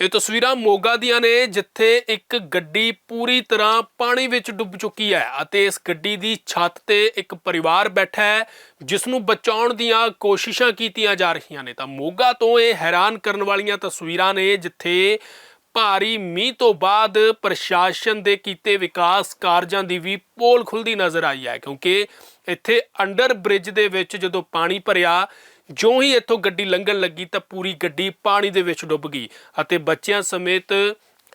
ਇਹ ਤਸਵੀਰਾਂ ਮੋਗਾ ਦੀਆਂ ਨੇ, ਜਿੱਥੇ ਇੱਕ ਗੱਡੀ ਪੂਰੀ ਤਰ੍ਹਾਂ ਪਾਣੀ ਵਿੱਚ ਡੁੱਬ ਚੁੱਕੀ ਹੈ ਅਤੇ ਇਸ ਗੱਡੀ ਦੀ ਛੱਤ ਤੇ ਇੱਕ ਪਰਿਵਾਰ ਬੈਠਾ ਹੈ, ਜਿਸ ਨੂੰ ਬਚਾਉਣ ਦੀਆਂ ਕੋਸ਼ਿਸ਼ਾਂ ਕੀਤੀਆਂ ਜਾ ਰਹੀਆਂ ਨੇ। ਤਾਂ ਮੋਗਾ ਤੋਂ ਇਹ ਹੈਰਾਨ ਕਰਨ ਵਾਲੀਆਂ ਤਸਵੀਰਾਂ ਨੇ, ਜਿੱਥੇ ਭਾਰੀ ਮੀਂਹ ਤੋਂ ਬਾਅਦ ਪ੍ਰਸ਼ਾਸਨ ਦੇ ਕੀਤੇ ਵਿਕਾਸ ਕਾਰਜਾਂ ਦੀ ਵੀ ਪੋਲ ਖੁੱਲਦੀ ਨਜ਼ਰ ਆਈ ਹੈ, ਕਿਉਂਕਿ ਇੱਥੇ ਅੰਡਰ ਬ੍ਰਿਜ ਦੇ ਵਿੱਚ ਜਦੋਂ ਪਾਣੀ ਭਰਿਆ ਜਿਉਂ ਹੀ ਇੱਥੋਂ ਗੱਡੀ ਲੰਘਣ ਲੱਗੀ ਤਾਂ ਪੂਰੀ ਗੱਡੀ ਪਾਣੀ ਦੇ ਵਿੱਚ ਡੁੱਬ ਗਈ ਅਤੇ ਬੱਚਿਆਂ ਸਮੇਤ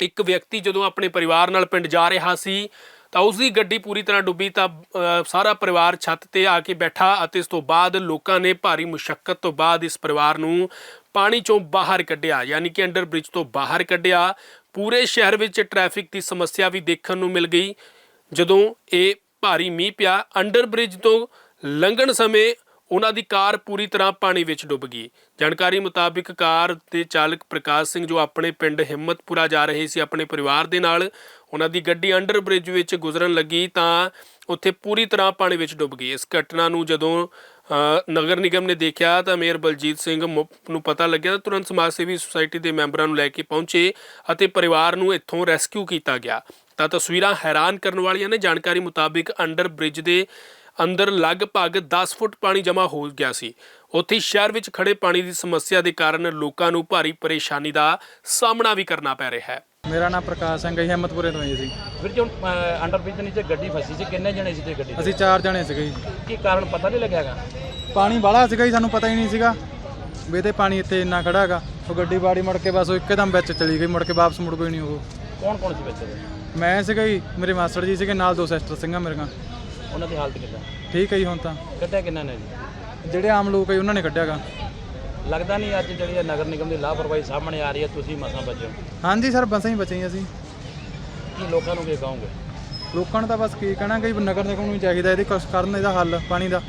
ਇੱਕ ਵਿਅਕਤੀ ਜਦੋਂ ਆਪਣੇ ਪਰਿਵਾਰ ਨਾਲ ਪਿੰਡ ਜਾ ਰਿਹਾ ਸੀ ਤਾਂ ਉਸ ਦੀ ਗੱਡੀ ਪੂਰੀ ਤਰ੍ਹਾਂ ਡੁੱਬੀ ਤਾਂ ਸਾਰਾ ਪਰਿਵਾਰ ਛੱਤ ਤੇ ਆ ਕੇ ਬੈਠਾ ਅਤੇ ਇਸ ਤੋਂ ਬਾਅਦ ਲੋਕਾਂ ਨੇ ਭਾਰੀ ਮੁਸ਼ਕਲ ਤੋਂ ਬਾਅਦ ਇਸ ਪਰਿਵਾਰ ਨੂੰ ਪਾਣੀ ਚੋਂ ਬਾਹਰ ਕੱਢਿਆ, ਯਾਨੀ ਕਿ ਅੰਡਰ ਬ੍ਰਿਜ ਤੋਂ ਬਾਹਰ ਕੱਢਿਆ। ਪੂਰੇ ਸ਼ਹਿਰ ਵਿੱਚ ਟ੍ਰੈਫਿਕ ਦੀ ਸਮੱਸਿਆ ਵੀ ਦੇਖਣ ਨੂੰ ਮਿਲ ਗਈ। ਜਦੋਂ ਇਹ ਭਾਰੀ ਮੀਂਹ ਪਿਆ ਅੰਡਰ ਬ੍ਰਿਜ ਤੋਂ ਲੰਘਣ ਸਮੇਂ ਉਹਨਾਂ ਦੀ ਕਾਰ ਪੂਰੀ ਤਰ੍ਹਾਂ ਪਾਣੀ ਵਿੱਚ ਡੁੱਬ ਗਈ। ਜਾਣਕਾਰੀ ਮੁਤਾਬਿਕ ਕਾਰ ਦੇ ਚਾਲਕ ਪ੍ਰਕਾਸ਼ ਸਿੰਘ, ਜੋ ਆਪਣੇ ਪਿੰਡ ਹਿੰਮਤਪੁਰਾ ਜਾ ਰਹੇ ਸੀ, ਆਪਣੇ ਪਰਿਵਾਰ ਦੇ ਨਾਲ ਉਹਨਾਂ ਦੀ ਗੱਡੀ ਅੰਡਰ ਬ੍ਰਿਜ ਵਿੱਚ ਗੁਜ਼ਰਨ ਲੱਗੀ ਤਾਂ ਉੱਥੇ ਪੂਰੀ ਤਰ੍ਹਾਂ ਪਾਣੀ ਵਿੱਚ ਡੁੱਬ ਗਈ। ਇਸ ਘਟਨਾ ਨੂੰ ਜਦੋਂ ਨਗਰ ਨਿਗਮ ਨੇ ਦੇਖਿਆ ਤਾਂ ਮੇਅਰ ਬਲਜੀਤ ਸਿੰਘ ਮੁ- ਨੂੰ ਪਤਾ ਲੱਗਿਆ ਤਾਂ ਤੁਰੰਤ ਸਮਾਜ ਸੇਵੀ ਸੁਸਾਇਟੀ ਦੇ ਮੈਂਬਰਾਂ ਨੂੰ ਲੈ ਕੇ ਪਹੁੰਚੇ ਅਤੇ ਪਰਿਵਾਰ ਨੂੰ ਇੱਥੋਂ ਰੈਸਕਿਊ ਕੀਤਾ ਗਿਆ। ਤਾਂ ਤਸਵੀਰਾਂ ਹੈਰਾਨ ਕਰਨ ਵਾਲੀਆਂ ਨੇ। ਜਾਣਕਾਰੀ ਮੁਤਾਬਿਕ ਅੰਡਰ ਬ੍ਰਿਜ ਦੇ ਅੰਦਰ ਲਗਭਗ 10 ਫੁੱਟ ਪਾਣੀ ਜਮ੍ਹਾਂ ਹੋ ਗਿਆ ਸੀ। ਉੱਥੇ ਸ਼ਹਿਰ ਵਿੱਚ ਖੜੇ ਪਾਣੀ ਦੀ ਸਮੱਸਿਆ ਦੇ ਕਾਰਨ ਲੋਕਾਂ ਨੂੰ ਭਾਰੀ ਪਰੇਸ਼ਾਨੀ ਦਾ ਸਾਹਮਣਾ ਵੀ ਕਰਨਾ ਪੈ ਰਿਹਾ ਹੈ। ਮੇਰਾ ਨਾਮ ਪ੍ਰਕਾਸ਼ ਸਿੰਘ ਹੈ ਹਿੰਮਤਪੁਰੇ ਤੋਂ ਜੀ ਅਸੀਂ ਵੀਰ ਜੀ ਅੰਡਰ ਬ੍ਰਿਜ ਦੇ ਨੀਚੇ ਗੱਡੀ ਫਸੀ ਸੀ। ਕਿੰਨੇ ਜਣੇ ਸੀ ਤੇ ਗੱਡੀ? ਅਸੀਂ ਚਾਰ ਜਣੇ ਸੀਗੇ ਜੀ। ਕੀ ਕਾਰਨ ਪਤਾ ਨਹੀਂ ਲੱਗਿਆਗਾ ਪਾਣੀ ਬਾਹਲਾ ਸੀਗਾ ਜੀ ਸਾਨੂੰ ਪਤਾ ਹੀ ਨਹੀਂ ਸੀਗਾ ਵੀ ਇਹਦੇ ਪਾਣੀ ਇੱਥੇ ਇੰਨਾ ਖੜਾ ਹੈਗਾ। ਉਹ ਗੱਡੀ ਬਾੜੀ ਮੁੜ ਕੇ ਬਸ ਉਹ ਇੱਕਦਮ ਵਿੱਚ ਚਲੀ ਗਈ ਮੁੜ ਕੇ ਵਾਪਸ ਮੁੜ ਕੋਈ ਨਹੀਂ ਉਹ। ਕੌਣ ਕੌਣ ਸੀ ਦੇ ਮੈਂ ਸੀਗਾ ਜੀ ਮੇਰੇ ਮਾਸਟਰ ਜੀ ਸੀਗੇ ਨਾਲ ਦੋ ਸਿਸਟਰ ਸਿੰਘਾਂ ਮੇਰੀਆਂ ਉਹਨਾਂ ਦੀ ਹਾਲਤ ਕਿੱਦਾਂ? ਠੀਕ ਹੈ ਜੀ ਹੁਣ ਤਾਂ। ਕੱਢਿਆ ਕਿੰਨਾ ਨੇ ਜੀ? ਜਿਹੜੇ ਆਮ ਲੋਕ ਹੈ ਉਹਨਾਂ ਨੇ ਕੱਢਿਆਗਾ। ਲੱਗਦਾ ਨਹੀਂ ਅੱਜ ਜਿਹੜੀ ਇਹ ਨਗਰ ਨਿਗਮ ਦੀ ਲਾਪਰਵਾਹੀ ਸਾਹਮਣੇ ਆ ਰਹੀ ਹੈ ਤੁਸੀਂ ਮਸਾਂ ਬਚੇ ਹੋ? ਹਾਂਜੀ ਸਰ ਬਸਾਂ ਹੀ ਬਚੇ ਅਸੀਂ। ਕੀ ਲੋਕਾਂ ਨੂੰ ਕੀ ਕਹੋਗੇ? ਲੋਕਾਂ ਨੂੰ ਤਾਂ ਬਸ ਕੀ ਕਹਿਣਾ ਕਿ ਨਗਰ ਨਿਗਮ ਨੂੰ ਚਾਹੀਦਾ ਇਹਦੇ ਕੁਛ ਕਰਨ ਇਹਦਾ ਹੱਲ ਪਾਣੀ ਦਾ।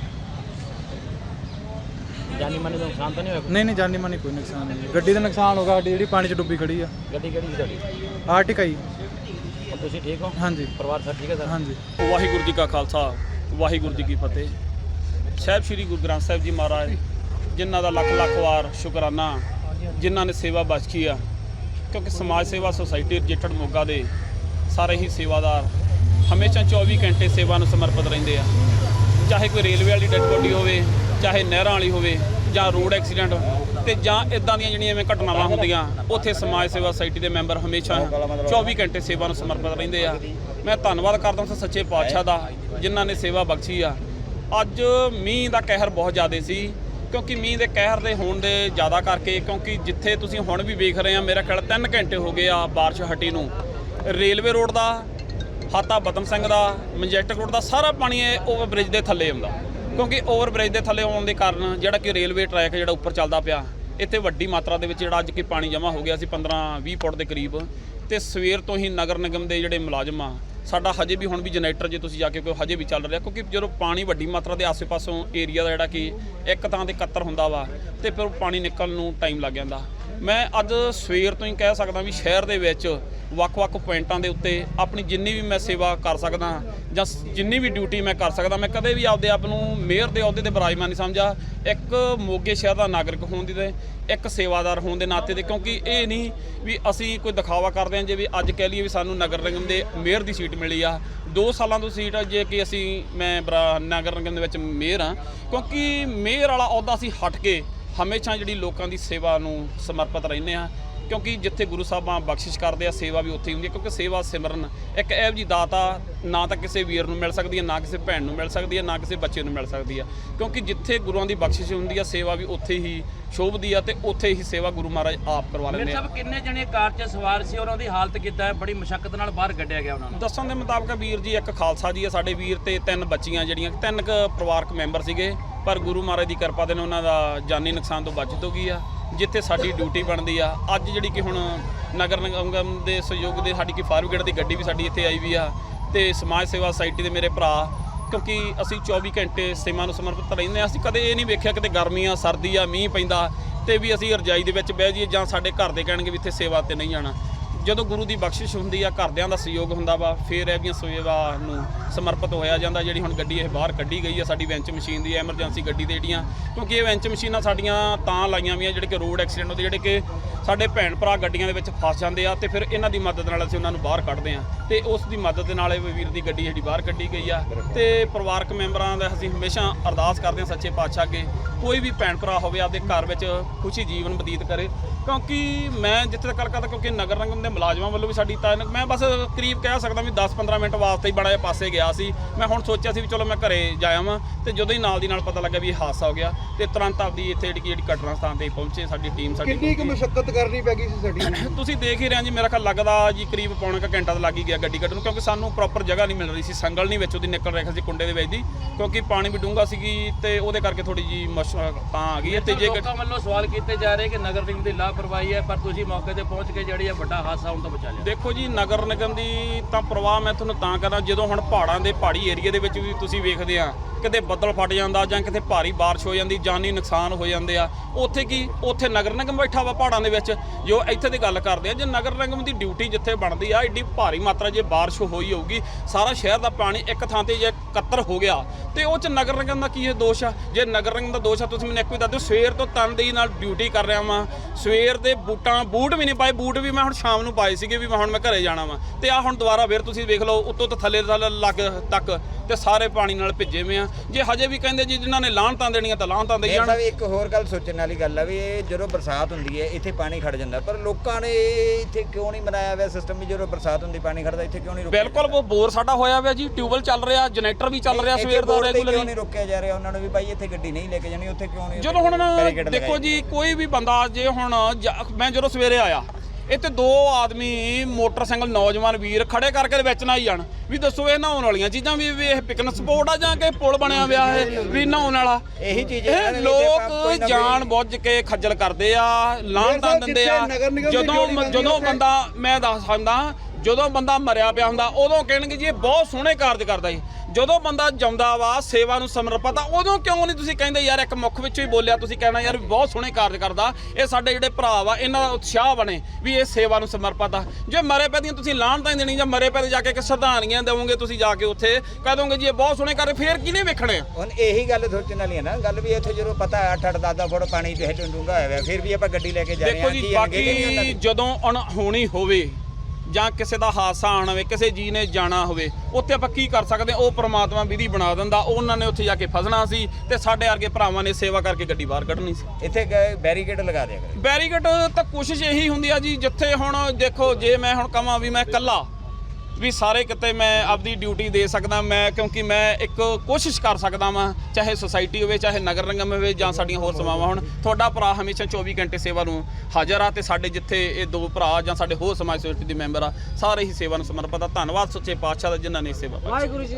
ਜਾਨੀ ਮਾਨੀ ਦਾ ਨੁਕਸਾਨ ਤਾਂ ਨਹੀਂ ਹੋਇਆ? ਨਹੀਂ ਨਹੀਂ ਜਾਨੀ ਮਾਨੀ ਕੋਈ ਨੁਕਸਾਨ ਨਹੀਂ। ਗੱਡੀ ਦਾ ਨੁਕਸਾਨ ਹੋਗਾ ਸਾਡੀ ਜਿਹੜੀ ਪਾਣੀ 'ਚ ਡੁੱਬੀ ਖੜੀ ਆ। ਗੱਡੀ ਕਿਹੜੀ ਸੀ ਤੁਹਾਡੀ? ਆਰਟਿਕਾ ਜੀ। ਹੁਣ ਤੁਸੀਂ ਠੀਕ ਹੋ? ਹਾਂਜੀ। ਪਰਿਵਾਰ ਸਭ ਠੀਕ ਹੈ ਸਰ? ਹਾਂਜੀ। ਵਾਹਿਗੁਰੂ ਜੀ ਕਾ ਖਾਲਸਾ ਵਾਹਿਗੁਰੂ ਜੀ ਕੀ ਫਤਿਹ। ਸਾਹਿਬ ਸ੍ਰੀ ਗੁਰੂ ਗ੍ਰੰਥ ਸਾਹਿਬ ਜੀ ਮਹਾਰਾਜ ਜਿਨ੍ਹਾਂ ਦਾ ਲੱਖ ਲੱਖ ਵਾਰ ਸ਼ੁਕਰਾਨਾ ਜਿਨ੍ਹਾਂ ਨੇ ਸੇਵਾ ਬਖਸ਼ੀ ਆ ਕਿਉਂਕਿ ਸਮਾਜ ਸੇਵਾ ਸੁਸਾਇਟੀ ਰਜਿਸਟਰਡ ਮੋਗਾ ਦੇ ਸਾਰੇ ਹੀ ਸੇਵਾਦਾਰ ਹਮੇਸ਼ਾ 24 ਘੰਟੇ ਸੇਵਾ ਨੂੰ ਸਮਰਪਿਤ ਰਹਿੰਦੇ ਆ। ਚਾਹੇ ਕੋਈ ਰੇਲਵੇ ਵਾਲੀ ਡੈਡ ਬੋਡੀ ਹੋਵੇ ਚਾਹੇ ਨਹਿਰਾਂ ਵਾਲੀ ਹੋਵੇ ਜਾਂ ਰੋਡ ਐਕਸੀਡੈਂਟ ਤੇ ਜਾਂ ਇਦਾਂ ਦੀਆਂ ਜਿਹੜੀਆਂ ਐਵੇਂ ਘਟਨਾਵਾਂ ਹੁੰਦੀਆਂ, ਉੱਥੇ ਸਮਾਜ ਸੇਵਾ ਸੁਸਾਇਟੀ ਦੇ ਮੈਂਬਰ ਹਮੇਸ਼ਾ 24 ਘੰਟੇ ਸੇਵਾ ਨੂੰ ਸਮਰਪਿਤ ਰਹਿੰਦੇ ਆ। ਮੈਂ ਧੰਨਵਾਦ ਕਰਦਾ ਉਸ ਸੱਚੇ ਪਾਤਸ਼ਾਹ ਦਾ, ਜਿਨ੍ਹਾਂ ਨੇ ਸੇਵਾ ਬਖਸ਼ੀ ਆ। ਅੱਜ ਮੀਂਹ ਦਾ ਕਹਿਰ ਬਹੁਤ ਜ਼ਿਆਦਾ ਸੀ, ਕਿਉਂਕਿ ਮੀਂਹ ਦੇ ਕਹਿਰ ਦੇ ਹੋਣ ਦੇ ਜ਼ਿਆਦਾ ਕਰਕੇ, ਕਿਉਂਕਿ ਜਿੱਥੇ ਤੁਸੀਂ ਹੁਣ ਵੀ ਵੇਖ ਰਹੇ ਆ, ਮੇਰਾ ਖਿਆਲ 3 ਘੰਟੇ ਹੋ ਗਏ ਆ ਬਾਰਿਸ਼ ਹਟੀ ਨੂੰ। ਰੇਲਵੇ ਰੋਡ ਦਾ, ਹਾਤਾ ਬਤਨ ਸਿੰਘ ਦਾ ਮਜੈਕਟਿਕ ਰੋਡ ਦਾ, ਸਾਰਾ ਪਾਣੀ ਇਹ ਓਵਰ ਦੇ ਥੱਲੇ ਆਉਂਦਾ। ਕਿਉਂਕਿ ਓਵਰਬ੍ਰਿਜ ਦੇ ਥੱਲੇ ਆਉਣ ਦੇ ਕਾਰਨ ਜਿਹੜਾ ਕਿ ਰੇਲਵੇ ਟਰੈਕ ਜਿਹੜਾ ਉੱਪਰ ਚੱਲਦਾ ਪਿਆ, ਇੱਥੇ ਵੱਡੀ ਮਾਤਰਾ ਦੇ ਵਿੱਚ ਜਿਹੜਾ ਅੱਜ ਕਿ ਪਾਣੀ ਜਮ੍ਹਾਂ ਹੋ ਗਿਆ ਸੀ 15 20 ਫੁੱਟ ਦੇ ਕਰੀਬ ਤੇ ਸਵੇਰ ਤੋਂ ਹੀ ਨਗਰ ਨਿਗਮ ਦੇ ਜਿਹੜੇ ਮੁਲਾਜ਼ਮ ਆ, ਸਾਡਾ ਹਜੇ ਵੀ ਹੁਣ ਵੀ ਜਨਰੇਟਰ ਜੇ ਤੁਸੀਂ ਜਾ ਕੇ ਕੋਈ ਹਜੇ ਵੀ ਚੱਲ ਰਿਹਾ ਕਿਉਂਕਿ ਜਦੋਂ ਪਾਣੀ ਵੱਡੀ ਮਾਤਰਾ ਦੇ ਆਸੇ-ਪਾਸੋਂ ਏਰੀਆ ਦਾ ਜਿਹੜਾ ਕਿ ਇੱਕ ਤਾਂ 'ਤੇ ਕੱਤਰ ਹੁੰਦਾ ਵਾ ਤੇ ਫਿਰ ਉਹ ਪਾਣੀ ਨਿਕਲਣ ਨੂੰ ਟਾਈਮ ਲੱਗ ਜਾਂਦਾ। ਮੈਂ ਅੱਜ ਸਵੇਰ ਤੋਂ ਹੀ ਕਹਿ ਸਕਦਾ ਵੀ ਸ਼ਹਿਰ ਦੇ ਵਿੱਚ ਵੱਖ-ਵੱਖ ਪੁਆਇੰਟਾਂ ਦੇ ਉੱਤੇ ਆਪਣੀ ਜਿੰਨੀ ਵੀ ਮੈਂ ਸੇਵਾ ਕਰ ਸਕਦਾ ਜਾਂ ਜਿੰਨੀ ਵੀ ਡਿਊਟੀ ਮੈਂ ਕਰ ਸਕਦਾ, ਮੈਂ ਕਦੇ ਵੀ ਆਪਦੇ ਆਪ ਨੂੰ ਮੇਅਰ ਦੇ ਅਹੁਦੇ ਤੇ ਬਰਾਜਮਾਨ ਨਹੀਂ ਸਮਝਾ ਇੱਕ ਮੋਗੇ ਸ਼ਹਿਰ ਦਾ ਨਾਗਰਿਕ ਹੋਣ ਦੀ ਤੇ ਇੱਕ ਸੇਵਾਦਾਰ ਹੋਣ ਦੇ ਨਾਤੇ ਤੇ, ਕਿਉਂਕਿ ਇਹ ਨਹੀਂ ਵੀ ਅਸੀਂ ਕੋਈ ਦਿਖਾਵਾ ਕਰਦੇ ਹਾਂ, ਜੇ ਵੀ ਅੱਜ ਕਹਿ ਲਈਏ ਵੀ ਸਾਨੂੰ ਨਗਰ ਨਿਗਮ ਦੇ ਮੇਅਰ ਦੀ ਸੀਟ ਮਿਲੀ ਆ। 2 ਸਾਲਾਂ ਤੋਂ ਸੀਟ ਆ, ਜੇ ਕਿ ਅਸੀਂ, ਮੈਂ ਬਰਾ- ਨਗਰ ਨਿਗਮ ਦੇ ਵਿੱਚ ਮੇਅਰ ਹਾਂ, ਕਿਉਂਕਿ ਮੇਅਰ ਵਾਲਾ ਅਹੁਦਾ ਅਸੀਂ ਹਟ ਕੇ ਹਮੇਸ਼ਾ ਜਿਹੜੀ ਲੋਕਾਂ ਦੀ ਸੇਵਾ ਨੂੰ ਸਮਰਪਿਤ ਰਹਿੰਦੇ ਆ ਕਿਉਂਕਿ ਜਿੱਥੇ ਗੁਰੂ ਸਾਹਿਬਾਂ ਬਖਸ਼ਿਸ਼ ਕਰਦੇ ਆ ਸੇਵਾ ਵੀ ਉੱਥੇ ਹੀ ਹੁੰਦੀ ਹੈ ਕਿਉਂਕਿ ਸੇਵਾ ਸਿਮਰਨ ਇੱਕ ਇਹੋ ਜੀ ਦਾਤ ਨਾ ਤਾਂ ਕਿਸੇ ਵੀਰ ਨੂੰ ਮਿਲ ਸਕਦੀ ਹੈ ਨਾ ਕਿਸੇ ਭੈਣ ਨੂੰ ਮਿਲ ਸਕਦੀ ਹੈ ਨਾ ਕਿਸੇ ਬੱਚੇ ਨੂੰ ਮਿਲ ਸਕਦੀ ਹੈ। ਕਿਉਂਕਿ ਜਿੱਥੇ ਗੁਰੂਆਂ ਦੀ ਬਖਸ਼ਿਸ਼ ਹੁੰਦੀ ਆ ਸੇਵਾ ਵੀ ਉੱਥੇ ਹੀ ਸ਼ੋਭਦੀ ਆ ਤੇ ਉੱਥੇ ਹੀ ਸੇਵਾ ਗੁਰੂ ਮਹਾਰਾਜ ਆਪ ਕਰਵਾ ਲੈਂਦੇ ਆ। ਸਾਹਿਬ ਕਿੰਨੇ ਜਣੇ ਕਾਰ 'ਚ ਸਵਾਰ ਸੀ ਉਹਨਾਂ ਦੀ ਹਾਲਤ ਕਿੱਦਾਂ ਹੈ? ਬੜੀ ਮੁਸ਼ਕਲ ਨਾਲ ਬਾਹਰ ਕੱਢਿਆ ਗਿਆ ਉਹਨਾਂ ਨੂੰ। ਦੱਸਣ ਦੇ ਮੁਤਾਬਕ ਵੀਰ ਜੀ ਇੱਕ ਖਾਲਸਾ ਜੀ ਆ ਸਾਡੇ ਵੀਰ ਤੇ ਤਿੰਨ ਬੱਚੀਆਂ ਜਿਹੜੀਆਂ ਤਿੰਨ ਕ ਪਰਿਵਾਰਕ ਮੈਂਬਰ ਸੀਗੇ ਪਰ ਗੁਰੂ ਮਹਾਰਾਜ ਦੀ ਕਿਰਪਾ ਦੇ ਨਾਲ ਉਹਨਾਂ ਦਾ ਜਾਨੀ ਨੁਕਸਾਨ ਤੋਂ ਬਚਤ ਹੋ ਗਈ ਆ। ਜਿੱਥੇ ਸਾਡੀ ਡਿਊਟੀ ਬਣਦੀ ਆ। ਅੱਜ ਜਿਹੜੀ ਕਿ ਹੁਣ ਨਗਰ ਨਿਗਮ ਦੇ ਸਹਿਯੋਗ ਦੇ ਸਾਡੀ ਕਿ ਫਾਇਰ ਬ੍ਰਿਗੇਡ ਦੀ ਗੱਡੀ ਵੀ ਸਾਡੀ ਇੱਥੇ ਆਈ ਵੀ ਆ ਤੇ ਸਮਾਜ ਸੇਵਾ ਸੁਸਾਇਟੀ ਦੇ ਮੇਰੇ ਭਰਾ, ਕਿਉਂਕਿ ਅਸੀਂ 24 ਘੰਟੇ ਸੇਵਾ ਨੂੰ ਸਮਰਪਿਤ ਰਹਿੰਦੇ ਹਾਂ। ਅਸੀਂ ਕਦੇ ਇਹ ਨਹੀਂ ਵੇਖਿਆ ਕਿਤੇ ਗਰਮੀ ਆ ਸਰਦੀ ਆ ਮੀਂਹ ਪੈਂਦਾ ਤੇ ਵੀ ਅਸੀਂ ਰਜਾਈ ਦੇ ਵਿੱਚ ਬਹਿ ਜਾਈਏ ਜਾਂ ਸਾਡੇ ਘਰ ਦੇ ਕਹਿਣਗੇ ਵੀ ਇੱਥੇ ਸੇਵਾ ਤੇ ਨਹੀਂ ਜਾਣਾ। ਜਦੋਂ ਗੁਰੂ ਦੀ ਬਖਸ਼ਿਸ਼ ਹੁੰਦੀ ਆ, ਘਰਦਿਆਂ ਦਾ ਸਹਿਯੋਗ ਹੁੰਦਾ ਵਾ, ਫਿਰ ਇਹ ਜਿਹੀਆਂ ਸੇਵਾ ਨੂੰ ਸਮਰਪਿਤ ਹੋਇਆ ਜਾਂਦਾ, ਜਿਹੜੀ ਹੁਣ ਗੱਡੀ ਇਹ ਬਾਹਰ ਕੱਢੀ ਗਈ ਆ, ਸਾਡੀ ਵੈਂਚ ਮਸ਼ੀਨ ਦੀ, ਐਮਰਜੈਂਸੀ ਗੱਡੀ ਦੇ ਜਿਹੜੀਆਂ, ਕਿਉਂਕਿ ਇਹ ਵੈਂਚ ਮਸ਼ੀਨਾਂ ਸਾਡੀਆਂ ਤਾਂ ਲਾਈਆਂ ਵੀਆਂ ਜਿਹੜੇ ਕਿ ਰੋਡ ਐਕਸੀਡੈਂਟ ਹੁੰਦੇ ਜਿਹੜੇ ਕਿ ਸਾਡੇ ਭੈਣ ਭਰਾ ਗੱਡੀਆਂ ਦੇ ਵਿੱਚ ਫਸ ਜਾਂਦੇ ਆ, ਤੇ ਫਿਰ ਇਹਨਾਂ ਦੀ ਮਦਦ ਨਾਲ ਅਸੀਂ ਉਹਨਾਂ ਨੂੰ ਬਾਹਰ ਕੱਢਦੇ ਆ, ਤੇ ਉਸ ਦੀ ਮਦਦ ਦੇ ਨਾਲ ਇਹ ਵੀਰ ਦੀ ਗੱਡੀ ਜਿਹੜੀ ਬਾਹਰ ਕੱਢੀ ਗਈ ਆ, ਤੇ ਪਰਿਵਾਰਕ ਮੈਂਬਰਾਂ ਦਾ ਅਸੀਂ ਹਮੇਸ਼ਾ ਅਰਦਾਸ ਕਰਦੇ ਹਾਂ ਸੱਚੇ ਪਾਤਸ਼ਾਹ ਅੱਗੇ, ਕੋਈ ਵੀ ਭੈਣ ਭਰਾ ਹੋਵੇ, ਆਪਦੇ ਘਰ ਵਿੱਚ ਖੁਸ਼ੀ ਜੀਵਨ ਬਤੀਤ ਕਰੇ, ਕਿਉਂਕਿ ਮੈਂ ਜਿੱਥੇ ਤੱਕ ਗੱਲ ਕਰਦਾ, ਕਿਉਂਕਿ ਨਗਰ ਨਿਗਮ ਦੇ ਮੁਲਾਜ਼ਮਾਂ ਵੱਲੋਂ ਵੀ ਸਾਡੀ ਤਾਂ ਮੈਂ ਬਸ ਕਰੀਬ ਕਹਿ ਸਕਦਾ ਵੀ 10-15 ਮਿੰਟ ਵਾਸਤੇ ਹੀ ਬੜਾ ਜਿਹਾ ਪਾਸੇ ਗਿਆ ਸੀ। ਮੈਂ ਹੁਣ ਸੋਚਿਆ ਸੀ ਵੀ ਚਲੋ ਮੈਂ ਘਰੇ ਜਾਇਆ ਵਾਂ ਤੇ ਜਦੋਂ ਹੀ ਨਾਲ ਦੀ ਨਾਲ ਪਤਾ ਲੱਗਾ ਵੀ ਇਹ ਹਾਦਸਾ ਹੋ ਗਿਆ ਤੇ ਤੁਰੰਤ ਆਪਦੀ ਇੱਥੇ ਜਿਹੜੀ ਜਿਹੜੀ ਘਟਨਾ ਸਥਾਨ ਤੇ ਪਹੁੰਚੇ ਸਾਡੀ ਟੀਮ ਸਾਡੀ ਕਿੰਨੀ ਕੁ। ਮੁਸ਼ਕਲ ਕਰਨੀ ਪੈ ਗਈ ਸੀ ਸਾਡੀ? ਤੁਸੀਂ ਦੇਖ ਹੀ ਰਹੇ ਹੋ ਜੀ ਮੇਰਾ ਖਿਆਲ ਲੱਗਦਾ ਜੀ ਕਰੀਬ ਪੌਣਾ ਕੁ ਘੰਟਾ ਤਾਂ ਲੱਗ ਹੀ ਗਿਆ ਗੱਡੀ ਕੱਢਣ ਨੂੰ ਕਿਉਂਕਿ ਸਾਨੂੰ ਪ੍ਰੋਪਰ ਜਗ੍ਹਾ ਨਹੀਂ ਮਿਲ ਰਹੀ ਸੀ। ਸੰਗਲ ਨਹੀਂ ਵਿੱਚੋਂ ਦੀ ਨਿਕਲ ਰਿਹਾ ਸੀ ਕੁੰਡੇ ਦੇ ਵਿੱਚ ਦੀ ਕਿਉਂਕਿ ਪਾਣੀ ਵੀ ਡੂੰਘਾ ਸੀਗੀ ਤੇ ਉਹਦੇ ਕਰਕੇ ਥੋੜੀ ਜੀ ਮੁਸ਼ਕਲ ਤਾਂ ਆ ਗਈ ਹੈ ਤੇ ਜੇ ਗੱਡੀ- ਲੋਕਾਂ ਵੱਲੋਂ ਸਵਾਲ ਕੀਤੇ ਜਾ ਰਹੇ ਕਿ ਨਗਰ ਨਿਗਮ ਦੀ ਲਾਪਰਵਾਹੀ ਹੈ ਪਰ ਤੁਸੀਂ ਮੌਕੇ ਤੇ ਪਹੁੰਚ ਕੇ ਜਿਹੜੀ ਇਹ ਵੱਡਾ ਹਾਦਸਾ ਹੋਣ ਤੋਂ ਬਚਾ ਲਿਆ। ਦੇਖੋ ਜੀ, ਨਗਰ ਨਿਗਮ ਦੀ ਤਾਂ ਪ੍ਰਵਾਹ ਮੈਂ ਤੁਹਾਨੂੰ ਤਾਂ ਕਰਾਂ ਜਦੋਂ ਹੁਣ ਪਹਾੜਾਂ ਦੇ ਪਹਾੜੀ ਏਰੀਆ ਦੇ ਵਿੱਚ ਵੀ ਤੁਸੀਂ ਵੇਖਦੇ ਆ, ਕਿਤੇ ਬੱਦਲ ਫਟ ਜਾਂਦਾ ਜਾਂ ਕਿਤੇ ਭਾਰੀ ਬਾਰਿਸ਼ ਹੋ ਜਾਂਦੀ, ਜਾਨੀ ਨੁਕਸਾਨ ਹੋ ਜਾਂਦੇ ਆ, ਉੱਥੇ ਕੀ, ਉੱਥੇ ਨਗਰ ਨਿਗਮ ਬੈਠਾ ਵਾ ਪਹਾੜਾਂ ਦੇ ਵਿੱਚ, ਜੋ ਇੱਥੇ ਦੀ ਗੱਲ ਕਰਦੇ ਆ, ਜੇ ਨਗਰ ਨਿਗਮ ਦੀ ਡਿਊਟੀ ਜਿੱਥੇ ਬਣਦੀ ਆ, ਏਡੀ ਭਾਰੀ ਮਾਤਰਾ ਜੇ ਬਾਰਿਸ਼ ਹੋਈ ਹੋਊਗੀ, ਸਾਰਾ ਸ਼ਹਿਰ ਦਾ ਪਾਣੀ ਇੱਕ ਥਾਂ ਤੇ ਜੇ ਇਕੱਤਰ ਹੋ ਗਿਆ, ਤੇ ਉਹ ਚ ਨਗਰ ਨਿਗਮ ਦਾ ਕੀ ਇਹ ਦੋਸ਼ ਆ? ਜੇ ਨਗਰ ਨਿਗਮ ਦਾ ਦੋਸ਼ ਆ, ਤੁਸੀਂ ਮੈਨੂੰ ਇੱਕ ਵੀ ਦੱਸ ਦਿਓ, ਸਵੇਰ ਤੋਂ ਤਨਦੇਹੀ ਨਾਲ ਡਿਊਟੀ ਕਰ ਰਿਹਾ ਵਾਂ, ਸਵੇਰ ਦੇ ਬੂਟਾਂ, ਬੂਟ ਵੀ ਨਹੀਂ ਪਾਏ, ਬੂਟ ਵੀ ਮੈਂ ਹੁਣ ਸ਼ਾਮ ਨੂੰ ਪਾਏ ਸੀਗੇ ਵੀ ਮੈਂ ਹੁਣ ਮੈਂ ਘਰੇ ਜਾਣਾ ਵਾਂ। ਤੇ ਆ ਹੁਣ ਦੁਬਾਰਾ ਫੇਰ ਤੁਸੀਂ ਵੇਖ ਲਓ ਉੱਤੋਂ ਤੋਂ ਥੱਲੇ ਲੱਗ ਤੱਕ ਤੇ ਸਾਰੇ ਪਾਣੀ ਨਾਲ ਭਿੱਜੇ ਹੋਏ ਆ। ਜੇ ਹਜੇ ਵੀ ਕਹਿੰਦੇ ਜੀ ਜਿਨ੍ਹਾਂ ਨੇ ਲਾਹਣਤਾਂ ਦੇਣੀਆਂ ਤਾਂ ਲਾਹਣਤਾਂ ਦੇਈ ਜਾਣ। ਵੀ ਇੱਕ ਹੋਰ ਗੱਲ ਸੋਚਣ ਵਾਲੀ ਗੱਲ ਆ ਵੀ ਇਹ ਜਦੋਂ ਬਰਸਾਤ ਹੁੰਦੀ ਹੈ ਇੱਥੇ ਪਾਣੀ ਖੜ ਜਾਂਦਾ। ਪਰ ਲੋਕਾਂ ਨੇ ਇੱਥੇ ਕਿਉਂ ਨਹੀਂ ਬਣਾਇਆ ਹੋਇਆ ਸਿਸਟਮ ਵੀ ਜਦੋਂ ਬਰਸਾਤ ਹੁੰਦੀ ਪਾਣੀ ਖੜਦਾ ਇੱਥੇ ਕਿਉਂ ਨਹੀਂ ਰੋਕਿਆ ਬਿਲਕੁਲ ਉਹ ਬੋਰ ਸਾਡਾ ਹੋਇਆ ਹੋਇਆ ਜੀ ਟਿਊਬਲ ਚੱਲ ਰਿਹਾ ਜਨਰੇਟਰ ਵੀ ਚੱਲ ਰਿਹਾ ਸਵੇਰ ਦਾ ਕਿਉਂ ਰੈਗੂਲਰ ਨਹੀਂ ਰੋਕਿਆ ਜਾ ਰਿਹਾ? ਉਹਨਾਂ ਨੂੰ ਵੀ ਭਾਈ ਇੱਥੇ ਗੱਡੀ ਨਹੀਂ ਲੈ ਕੇ ਜਾਣੀ ਉੱਥੇ ਕਿਉਂ ਨਹੀਂ ਜਦੋਂ ਹੁਣ ਦੇਖੋ? ਜੀ ਕੋਈ ਵੀ ਬੰਦਾ ਜੇ ਹੁਣ ਮੈਂ ਜਦੋਂ ਸਵੇਰੇ ਆਇਆ ਇੱਥੇ ਦੋ ਆਦਮੀ ਮੋਟਰਸਾਈਕਲ ਨੌਜਵਾਨ ਵੀਰ ਖੜੇ ਕਰਕੇ ਦੇ ਵਿੱਚ ਨਾ ਹੀ ਜਾਣ। ਵੀ ਦੱਸੋ ਇਹ ਨਹਾਉਣ ਵਾਲੀਆਂ ਚੀਜ਼ਾਂ ਵੀ ਵੀ ਇਹ ਪਿਕਨਿਕ ਸਪੋਰਟ ਆ ਜਾਂ ਕਿ ਪੁਲ ਬਣਿਆ ਹੋਇਆ ਹੈ ਵੀ ਨਹਾਉਣ ਵਾਲਾ? ਇਹੀ ਚੀਜ਼ ਹੈ ਇਹ ਨਾ ਲੋਕ ਨਾ ਜਾਣ ਬੁੱਝ ਕੇ ਖੱਜਲ ਕਰਦੇ ਆ ਸਾਹਿਬ, ਦਿੰਦੇ ਆ। ਜਦੋਂ ਜਦੋਂ ਬੰਦਾ ਮੈਂ ਦੱਸ ਸਕਦਾ ਜਦੋਂ ਬੰਦਾ ਮਰਿਆ ਪਿਆ ਹੁੰਦਾ ਉਦੋਂ ਕਹਿਣਗੇ ਜੀ ਇਹ ਬਹੁਤ ਸੋਹਣੇ ਕਾਰਜ ਕਰਦਾ ਜੀ। ਜਦੋਂ ਬੰਦਾ ਜਾਉਂਦਾ ਵਾ ਸੇਵਾ ਨੂੰ ਸਮਰਪਿਤ ਆ ਉਦੋਂ ਕਿਉਂ ਨਹੀਂ ਤੁਸੀਂ ਕਹਿੰਦੇ ਯਾਰ ਇੱਕ ਮੁੱਖ ਵਿੱਚੋਂ ਹੀ ਬੋਲਿਆ ਤੁਸੀਂ ਕਹਿਣਾ ਯਾਰ ਬਹੁਤ ਸੋਹਣੇ ਕਾਰਜ ਕਰਦਾ ਇਹ ਸਾਡੇ ਜਿਹੜੇ ਭਰਾ ਵਾ ਇਹਨਾਂ ਦਾ ਉਤਸ਼ਾਹ ਬਣੇ ਵੀ ਇਹ ਸੇਵਾ ਨੂੰ ਸਮਰਪਿਤ ਆ। ਜੇ ਮਰੇ ਪੈ ਦੀਆਂ ਤੁਸੀਂ ਲਾਣ ਤਾਂ ਦੇਣੀ ਜਾਂ ਮਰੇ ਪੈ ਤੇ ਜਾ ਕੇ ਇੱਕ ਸ਼ਰਧਾਂਜਲੀਆਂ ਦੇਵੋਗੇ ਤੁਸੀਂ ਜਾ ਕੇ ਉੱਥੇ ਕਹਿ ਦੋਗੇ ਜੀ ਇਹ ਬਹੁਤ ਸੋਹਣੇ ਕਰ ਫੇਰ ਕਿਹਨੇ ਵੇਖਣੇ? ਹੁਣ ਇਹੀ ਗੱਲ ਸੋਚਣ ਵਾਲੀ ਹੈ ਨਾ ਗੱਲ ਵੀ ਇੱਥੇ ਜਦੋਂ ਪਤਾ 8 8 10 ਫੁੱਟ ਪਾਣੀ ਤੇ ਡੂੰਘਾ ਹੋਇਆ ਹੋਇਆ, ਫਿਰ ਵੀ ਆਪਾਂ ਗੱਡੀ ਲੈ ਕੇ ਜਾ ਰਹੇ ਦੇਖੋ ਹਾਂ ਜੀ ਕੀ ਨਹੀਂ ਉਹਨਾਂ ਬਾਕੀ ਦੀ ਜਦੋਂ ਅਣਹੋਣੀ ਹੋਵੇ ਜਾਂ ਕਿਸੇ ਦਾ ਹਾਦਸਾ ਆਣਾ ਹੋਵੇ ਕਿਸੇ ਜੀ ਨੇ ਜਾਣਾ ਹੋਵੇ ਉੱਥੇ ਆਪਾਂ ਕੀ ਕਰ ਸਕਦੇ? ਉਹ ਪ੍ਰਮਾਤਮਾ ਵਿਧੀ ਬਣਾ ਦਿੰਦਾ। ਉਹਨਾਂ ਨੇ ਉੱਥੇ ਜਾ ਕੇ ਫਸਣਾ ਸੀ ਤੇ ਸਾਡੇ ਵਰਗੇ ਭਰਾਵਾਂ ਨੇ ਸੇਵਾ ਕਰਕੇ ਗੱਡੀ ਬਾਹਰ ਕੱਢਣੀ ਸੀ। ਇੱਥੇ ਬੈਰੀਕੇਡ ਲਗਾ ਦਿਆ ਕਰੇ। ਬੈਰੀਕੇਡ ਤਾਂ ਕੋਸ਼ਿਸ਼ ਇਹੀ ਹੁੰਦੀ ਆ ਜੀ ਜਿੱਥੇ ਹੁਣ ਦੇਖੋ ਜੇ ਮੈਂ ਹੁਣ ਕਹਾਂ ਵੀ ਮੈਂ ਇਕੱਲਾ ਵੀ ਸਾਰੇ ਕਿਤੇ ਮੈਂ ਆਪਦੀ ਡਿਊਟੀ ਦੇ ਸਕਦਾ, ਮੈਂ ਕਿਉਂਕਿ ਮੈਂ ਇੱਕ ਕੋਸ਼ਿਸ਼ ਕਰ ਸਕਦਾ ਵਾਂ, ਚਾਹੇ ਸੁਸਾਇਟੀ ਹੋਵੇ, ਚਾਹੇ ਨਗਰ ਨਿਗਮ ਹੋਵੇ ਜਾਂ ਸਾਡੀਆਂ ਹੋਰ ਸੇਵਾਵਾਂ ਹੋਣ, ਤੁਹਾਡਾ ਭਰਾ ਹਮੇਸ਼ਾ 24 ਘੰਟੇ ਸੇਵਾ ਨੂੰ ਹਾਜ਼ਰ ਆ ਤੇ ਸਾਡੇ ਜਿੱਥੇ ਇਹ ਦੋ ਭਰਾ ਜਾਂ ਸਾਡੇ ਹੋਰ ਸਮਾਜ ਸੋਸਾਇਟੀ ਦੇ ਮੈਂਬਰ ਆ, ਸਾਰੇ ਹੀ ਸੇਵਾ ਨੂੰ ਸਮਰਪਿਤ ਆ। ਧੰਨਵਾਦ ਸੱਚੇ ਪਾਤਸ਼ਾਹ ਦਾ ਜਿਨ੍ਹਾਂ ਨੇ ਸੇਵਾ ਵਾਹਿਗੁਰੂ ਜੀ